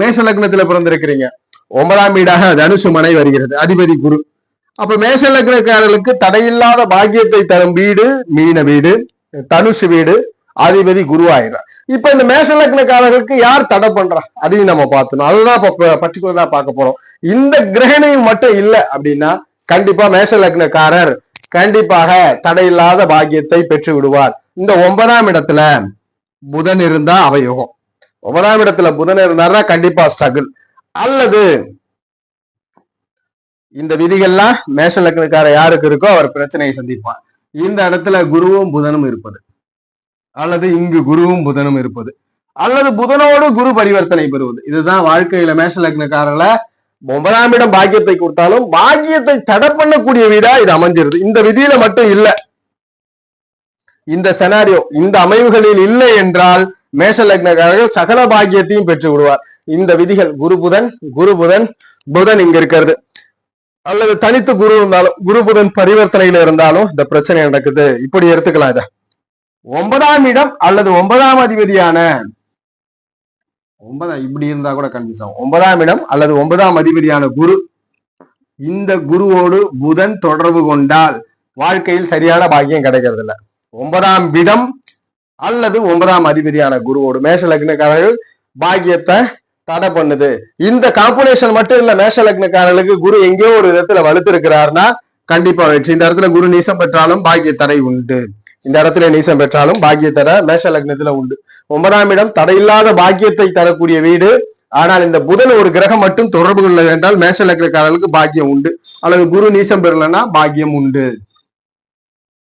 மேஷ லக்னத்துல பிறந்திருக்கிறீங்க. ஒன்பதாம் வீடாக தனுசு மனை வருகிறது. அதிபதி குரு. அப்ப மேஷ லக்னக்காரர்களுக்கு தடையில்லாத பாக்கியத்தை தரும் வீடு மீன வீடு தனுசு வீடு அதிபதி குருவாயிரம் இப்ப இந்த மேஷ லக்னக்காரர்களுக்கு யார் தடை பண்றா? அதையும் நம்ம பார்த்தணும் அதுதான் இப்ப பர்டிகுலரா பார்க்க போறோம். இந்த கிரகணையும் மட்டும் இல்ல அப்படின்னா கண்டிப்பா மேஷ லக்னக்காரர் கண்டிப்பாக தடையில்லாத பாக்கியத்தை பெற்று விடுவார். இந்த ஒன்பதாம் இடத்துல புதன் இருந்தா அவயோகம் ஒன்பதாம் இடத்துல புதன் இருந்தாருன்னா கண்டிப்பா ஸ்ட்ரகிள் அல்லது இந்த விதிகள்லாம் மேஷ லக்னக்கார யாருக்கு இருக்கோ அவர் பிரச்சனையை சந்திப்பார். இந்த இடத்துல குருவும் புதனும் இருப்பது. அல்லது இங்கு குருவும் புதனும் இருப்பது. அல்லது புதனோடு குரு பரிவர்த்தனை பெறுவது. இதுதான் வாழ்க்கையில மேஷ லக்னக்காரர்ல ஒன்பதாம் இடம் பாக்கியத்தை கொடுத்தாலும் பாக்கியத்தை தடை பண்ணக்கூடிய வீடா இது அமைஞ்சிருது. இந்த விதியில மட்டும் இல்ல. இந்த செனாரியோ இந்த அமைவுகளில் இல்லை என்றால் மேஷ லக்னக்காரர்கள் சகல பாக்கியத்தையும் பெற்று விடுவார் இந்த விதிகள் குரு புதன் குரு புதன் புதன் இங்க இருக்கிறது. அல்லது தனித்து குரு இருந்தாலும் குரு புதன் பரிவர்த்தனையில இருந்தாலும் இந்த பிரச்சனை நடக்குது. இப்படி எடுத்துக்கலாம் இத. ஒன்பதாம் இடம் அல்லது ஒன்பதாம் அதிபதியான ஒன்பதாம் இப்படி இருந்தா கூட கன்ஃபியூஸ் ஆகும். ஒன்பதாம் இடம் அல்லது ஒன்பதாம் அதிபதியான குரு. இந்த குருவோடு புதன் தொடர்பு கொண்டால் வாழ்க்கையில் சரியான பாக்கியம் கிடைக்கிறது இல்ல ஒன்பதாம் இடம் அல்லது ஒன்பதாம் அதிபதியான குருவோடு மேஷ லக்னக்காரர்கள் பாக்கியத்தை தடை பண்ணுது. இந்த காம்புனேஷன் மட்டும் இல்ல மேஷ லக்னக்காரர்களுக்கு குரு எங்கேயோ ஒரு விதத்துல வலுத்திருக்கிறாருன்னா கண்டிப்பா வெற்றி. இந்த இடத்துல குரு நீசம் பெற்றாலும் பாக்கிய தடை உண்டு. இந்த இடத்துல நீசம் பெற்றாலும் பாக்கிய தடை மேஷ லக்னத்துல உண்டு. ஒன்பதாம் இடம் தடையில்லாத பாக்கியத்தை தரக்கூடிய வீடு. ஆனால் இந்த புதன் ஒரு கிரகம் மட்டும் தொடர்பு கொள்ள என்றால் மேஷ லக்னக்காரர்களுக்கு பாக்கியம் உண்டு. அல்லது குரு நீசம் பெறலன்னா பாக்கியம் உண்டு.